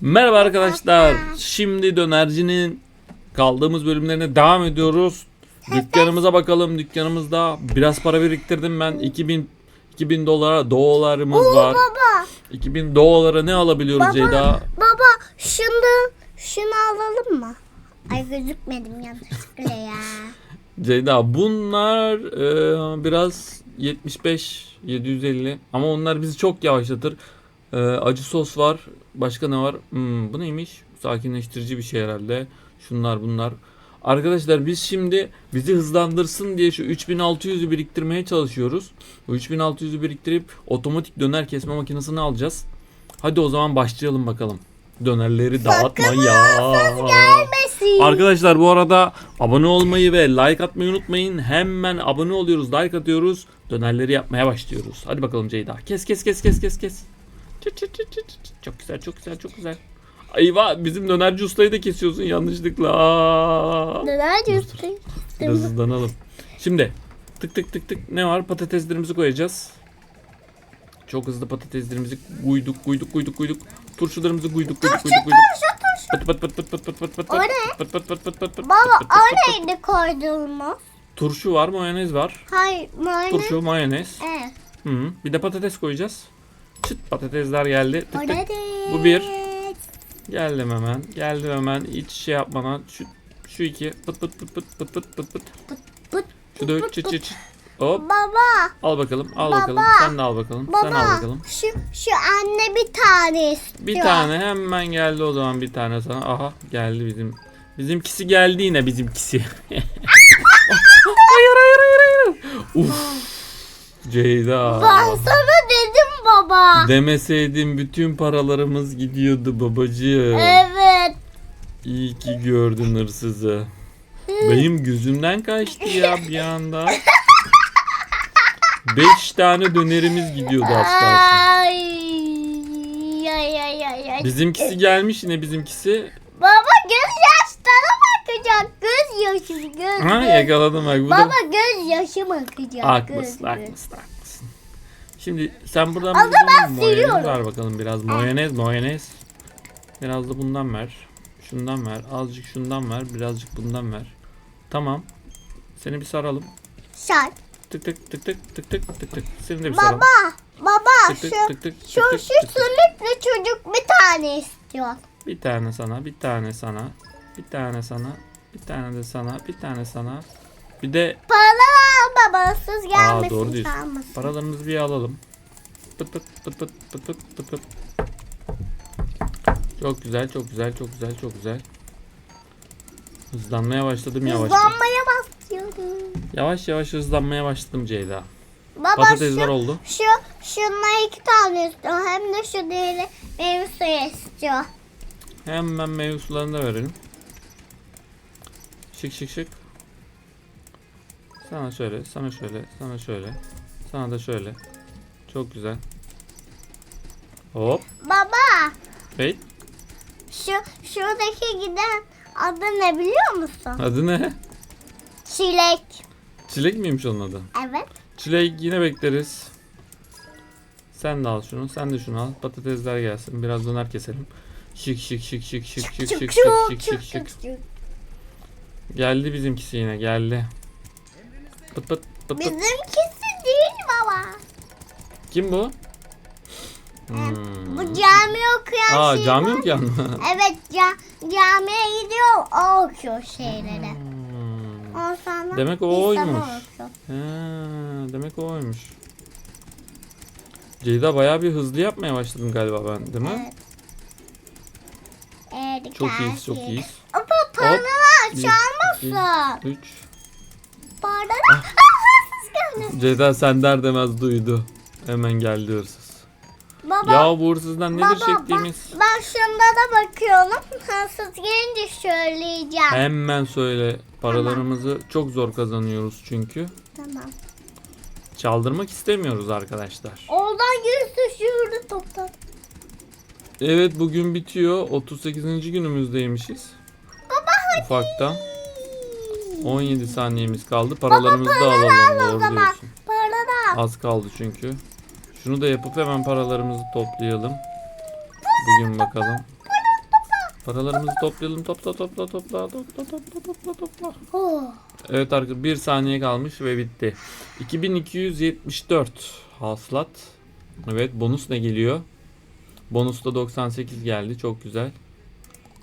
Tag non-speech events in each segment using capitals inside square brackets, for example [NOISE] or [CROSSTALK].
Merhaba arkadaşlar. Şimdi dönercinin kaldığımız bölümlerine devam ediyoruz. Dükkanımıza bakalım. Dükkanımızda biraz para biriktirdim ben. 2000 2000 dolara dolarımız var. Baba, 2000 dolara ne alabiliyoruz Baba. Ceyda? baba şunu şunu alalım mı? Ay gözükmedim yanlışlıkla ya. [LAUGHS] Ceyda bunlar e, biraz 75 750 ama onlar bizi çok yavaşlatır. E, acı sos var. Başka ne var? Hmm, bu neymiş? Sakinleştirici bir şey herhalde. Şunlar bunlar. Arkadaşlar biz şimdi bizi hızlandırsın diye şu 3600'ü biriktirmeye çalışıyoruz. Bu 3600'ü biriktirip otomatik döner kesme makinesini alacağız. Hadi o zaman başlayalım bakalım. Dönerleri dağıtma ya. Arkadaşlar bu arada abone olmayı ve like atmayı unutmayın. Hemen abone oluyoruz, like atıyoruz. Dönerleri yapmaya başlıyoruz. Hadi bakalım Ceyda. Kes kes kes kes kes kes. Çıt çıt çıt çıt çıt. Çok güzel çok güzel çok güzel. Eyvah bizim dönerci ustayı da kesiyorsun yanlışlıkla. Neler Dur, diyorsun? Biraz hızlanalım. Şimdi tık tık tık tık ne var? Patateslerimizi koyacağız. Çok hızlı patateslerimizi koyduk koyduk koyduk koyduk. Turşularımızı koyduk koyduk koyduk koyduk. Pıt pıt pıt pıt pıt pıt pıt pıt O ne? pıt pıt pıt pıt pıt pıt Baba o neydi koyduğumuz? Turşu var, mayonez var. Hayır, mayonez. Turşu, mayonez. Evet. -hı. Bir de patates koyacağız. Çıt patatesler geldi. Tık tık. Bu bir. Geldim hemen. Geldim hemen. Hiç şey yapmadan. Şu, şu iki. Pıt pıt pıt pıt pıt pıt pıt pıt. Şu üç. Çıt çıt çıt. Hop. Baba, Al bakalım. Al Baba. bakalım. Sen de al bakalım. Sen al baba. bakalım. Şu şu anne bir tane istiyor. Bir tane hemen geldi o zaman bir tane sana. Aha geldi bizim. Bizimkisi geldi yine bizimkisi. [LAUGHS] hayır hayır hayır hayır. Uf. Ceyda. Ben sana dedim baba. Demeseydin bütün paralarımız gidiyordu babacığım. Evet. İyi ki gördün hırsızı. Benim gözümden kaçtı ya bir anda. [LAUGHS] Beş tane dönerimiz gidiyordu ay. Bizimkisi gelmiş yine bizimkisi. Baba göz yaşlara bakacak. Göz yaşı göz. Ha yakaladım bak. Bu da... Baba göz yaşı bakacak. Haklısın göz, göz. haklısın haklısın. Şimdi sen buradan ben mayonez ver bakalım biraz. Mayonez mayonez. Biraz da bundan ver. Şundan ver. Azıcık şundan ver. Birazcık bundan ver. Tamam. Seni bir saralım. Şart. Tık tık tık tık tık tık tık tık. Seni de bir saralım. Baba. Baba Tık şu tık şu tık tık şu tık tık. sülüklü çocuk bir tane istiyor. Bir tane sana, bir tane sana, bir tane sana, bir tane de sana, bir tane sana. Bir de Paraları babasız gelmesin. Aa, doğru diyorsun. çalmasın. Paralarımızı bir alalım. Pıt pıt pıt pıt pıt pıt pıt pıt. Çok güzel, çok güzel, çok güzel, çok güzel. Hızlanmaya başladım yavaş. Hızlanmaya basıyorum. Yavaş yavaş hızlanmaya başladım Ceyda. Baba Patatesler şu, oldu. şu şunlar iki tane istiyor. Hem de şu diğeri benim suyu istiyor. Hemen meyve sularını da verelim. Şık şık şık. Sana şöyle, sana şöyle, sana şöyle. Sana da şöyle. Çok güzel. Hop. Baba Bey. şu şuradaki giden adı ne biliyor musun? Adı ne? Çilek. Çilek miymiş onun adı? Evet. Çilek yine bekleriz. Sen de al şunu. Sen de şunu al. Patatesler gelsin. Biraz döner keselim. Şık şık şık şık şık şık şık şık şık şık. Geldi bizimkisi yine geldi. Pıt pıt pıt pıt. Bizimkisi değil baba. Kim bu? Hmm. Bu cami okuyan Aa şey cami var. yok yani. Evet ca camiye gidiyor o okuyor şeyleri. Hmm. O sana Demek o oymuş. Ha, demek o oymuş. Ceyda bayağı bir hızlı yapmaya başladım galiba ben değil mi? Evet. Evet, Çok iyiyiz çok iyiyiz. Ama paralar Bir, çalmasın. 3 Paralar. Ah. Hırsız geldi. Ceyda sen der demez duydu. Hemen geldi hırsız. Baba. Ya bu hırsızdan nedir baba, çektiğimiz? Ben, ben şunda da bakıyorum. Hırsız gelince söyleyeceğim. Hemen söyle. Paralarımızı çok zor kazanıyoruz çünkü. Tamam. Çaldırmak istemiyoruz arkadaşlar. Oradan yüzü şurada toptan. Evet bugün bitiyor. 38. günümüzdeymişiz. Baba Ufaktan. 17 saniyemiz kaldı. Paralarımızı da alalım. Doğru diyorsun. Paralar. Az kaldı çünkü. Şunu da yapıp hemen paralarımızı toplayalım. Bugün bakalım. Paralarımızı toplayalım. Topla topla topla topla topla topla topla. Oh. Evet arkadaşlar bir saniye kalmış ve bitti. 2274 hasılat. Evet bonus ne geliyor? Bonus da 98 geldi. Çok güzel.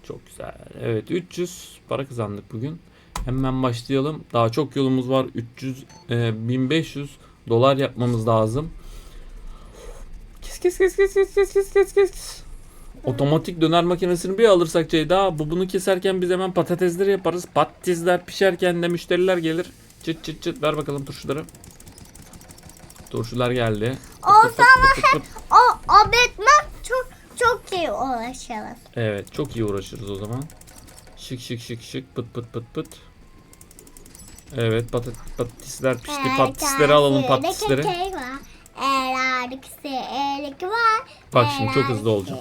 Çok güzel. Evet 300 para kazandık bugün. Hemen başlayalım. Daha çok yolumuz var. 300 e, 1500 dolar yapmamız lazım. Kes kes kes kes kes kes kes kes kes. Otomatik döner makinesini bir alırsak Ceyda bu bunu keserken biz hemen patatesleri yaparız. Patatesler pişerken de müşteriler gelir. Çıt çıt çıt ver bakalım turşuları. Turşular geldi. O sana hep o, o bitmem çok çok iyi uğraşırız. Evet çok iyi uğraşırız o zaman. Şık şık şık şık pıt pıt pıt pıt. Evet patat patatesler pişti. Patatesleri alalım var. Bak şimdi çok hızlı olacağım.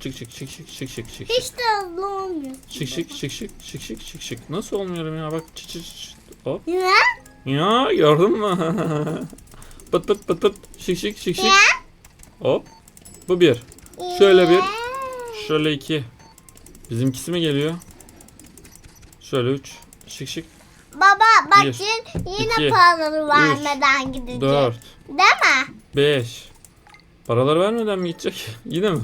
Çık çık çık çık çık çık çık. Hiç de hızlı olmuyor. Şık şık şık şık şık şık şık şık. Nasıl olmuyorum ya bak çıt çıt çıt. Hop. Ne? Ya gördün mü? pıt pıt pıt pıt. Şık şık şık şık. Hop. Bu bir. Şöyle bir. Şöyle iki. Bizimkisi mi geliyor? Şöyle üç. Şık şık. Baba bak Bir, yine, yine iki, paraları vermeden gidecek. Dört. Değil mi? Beş. Paraları vermeden mi gidecek? [LAUGHS] Yine mi?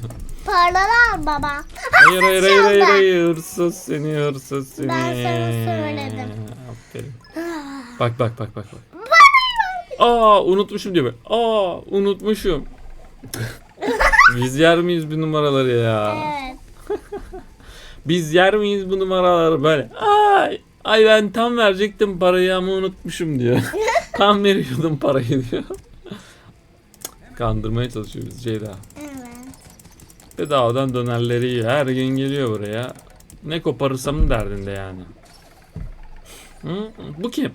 Paraları al baba. [LAUGHS] Hayır hayır hayır hayır çaldı. hayır. Hırsız seni hırsız seni. Ben sana söyledim. Aferin. [SIGHS] Bak bak bak bak. bak. Aa unutmuşum diyor. böyle. Aa unutmuşum. [LAUGHS] Biz yer miyiz bu numaraları ya? Evet. Biz yer miyiz bu numaraları böyle? Ay, ay ben tam verecektim parayı ama unutmuşum diyor. [LAUGHS] tam veriyordum parayı diyor. Kandırmaya çalışıyor bizi Ceyda. Evet. Bedavadan dönerleri yiyor. Her gün geliyor buraya. Ne koparırsam derdinde yani. Hı? Bu kim?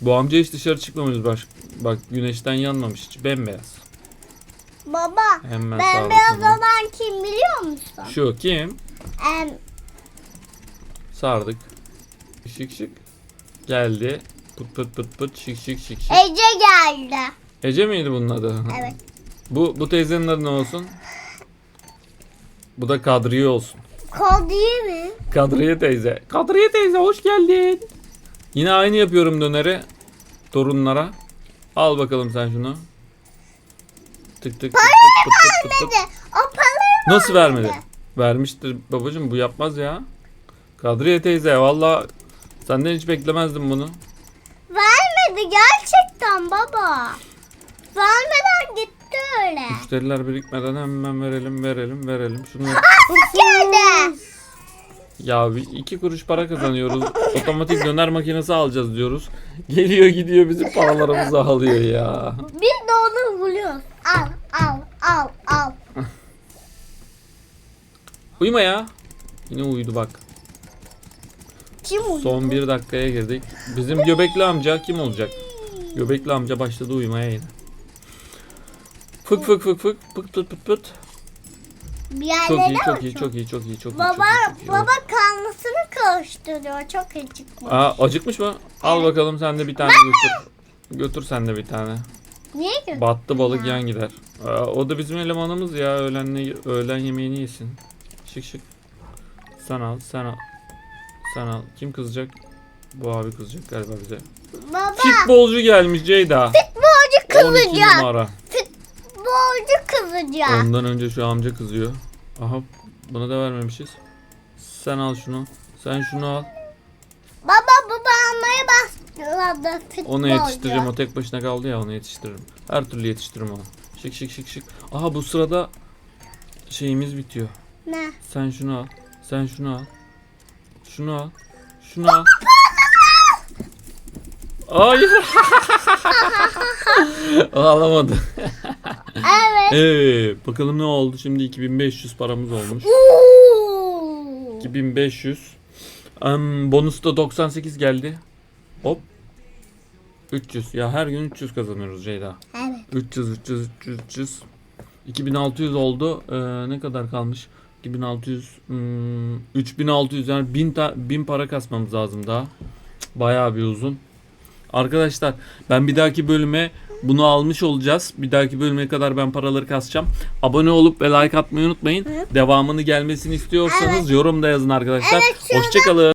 Bu amca hiç dışarı çıkmamış bak. Bak güneşten yanmamış hiç bembeyaz. Baba Hemen ben sağlıklı beyaz mı? olan kim biliyor musun? Şu kim? Em, Sardık. Şık şık. Geldi. Pıt pıt pıt pıt şık şık şık şık. Ece geldi. Ece miydi bunun adı? [LAUGHS] Evet. Bu bu teyzenin adı ne olsun? Bu da Kadriye olsun. Değil mi? Kadriye teyze. Kadriye teyze hoş geldin. Yine aynı yapıyorum döneri torunlara. Al bakalım sen şunu. Tık tık tık tık pıt pıt. Vermedi. O parayı Nasıl vermedi? Vermiştir babacım bu yapmaz ya. Kadriye teyze valla senden hiç beklemezdim bunu. vermedi gerçekten baba. Vermeden gitti öyle. Müşteriler birikmeden hemen verelim verelim verelim. Şunu Geldi. ya bir iki kuruş para kazanıyoruz. Otomatik döner makinesi alacağız diyoruz. Geliyor gidiyor bizim paralarımızı alıyor ya. Biz de onu buluyoruz. Al al al al. Uyuma ya. Yine uyudu bak. Kim uyudu? Son bir dakikaya girdik. Bizim göbekli amca kim olacak? Göbekli amca başladı uyumaya yine. Fık fık fık fık pıt pıt pıt pıt. Bir Çok yerlere iyi çok iyi çok iyi çok iyi çok iyi. Baba çok iyi, çok iyi. baba karnısını karıştırıyor. Çok acıkmış. Aa acıkmış mı? Al bakalım sen de bir tane götür. Götür sen de bir tane. Niye ki? Battı balık yan gider. Aa, o da bizim elemanımız ya. Öğlen, öğlen yemeğini yesin. Şık şık. Sen al sen al. Sen al. Kim kızacak? Bu abi kızacak galiba bize. Baba Futbolcu gelmiş Ceyda. futbolcu 12 kızacak. Futbolcu kızacak. Ondan önce şu amca kızıyor. Aha buna da vermemişiz. Sen al şunu. Sen şunu al. Baba baba almaya başladı futbolcu. Onu yetiştireceğim. O tek başına kaldı ya onu yetiştiririm. Her türlü yetiştiririm onu. Şık şık şık şık. Aha bu sırada şeyimiz bitiyor. Ne? Sen şunu al. Sen şunu al. Şunu al. Şunu al. Hayır. [LAUGHS] Ağlamadı. Evet. Evet. Bakalım ne oldu? Şimdi 2500 paramız olmuş. Oo. 2500. Um, bonus da 98 geldi. Hop. 300. Ya her gün 300 kazanıyoruz Ceyda. Evet. 300 300 300 300. 2600 oldu. Ee, ne kadar kalmış? 2600 hmm, 3600 yani 1000 ta, 1000 para kasmamız lazım daha. Bayağı bir uzun. Arkadaşlar ben bir dahaki bölüme Bunu almış olacağız. Bir dahaki bölüme kadar ben paraları kasacağım. Abone olup ve like atmayı unutmayın. Devamını gelmesini istiyorsanız yorumda yazın arkadaşlar. Hoşçakalın.